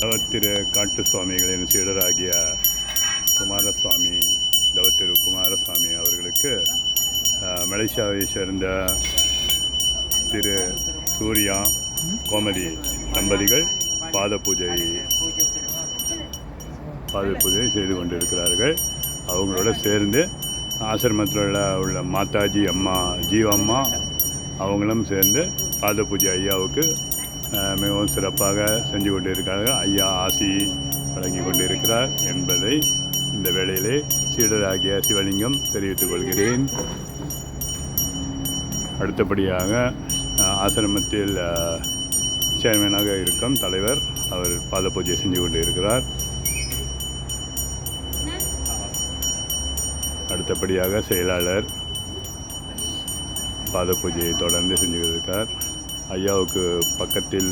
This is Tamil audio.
தவத்திரு காட்டு சுவாமிகளின் சீடராகிய குமாரசுவாமி தவத்திரு குமாரசுவாமி அவர்களுக்கு மலேசியாவை சேர்ந்த திரு சூர்யா கோமதி தம்பதிகள் பாத பூஜை பாத பூஜை செய்து கொண்டிருக்கிறார்கள். அவங்களோட சேர்ந்து ஆசிரமத்தில் உள்ள உள்ள மாதாஜி அம்மா ஜீவம்மா அவங்களும் சேர்ந்து பாத பூஜை ஐயாவுக்கு மிகவும் சிறப்பாக செஞ்சு கொண்டிருக்கிறார்கள். ஐயா ஆசி வழங்கி கொண்டிருக்கிறார் என்பதை இந்த வேளையிலே சீடராகிய சிவலிங்கம் தெரிவித்துக் கொள்கிறேன். அடுத்தபடியாக ஆசிரமத்தில் சேர்மேனாக இருக்கும் தலைவர் அவர் பாத பூஜை செஞ்சு கொண்டிருக்கிறார். அடுத்தபடியாக செயலாளர் பாத பூஜையை தொடர்ந்து செஞ்சு கொண்டிருக்கார் ஐயாவுக்கு பக்கத்தில்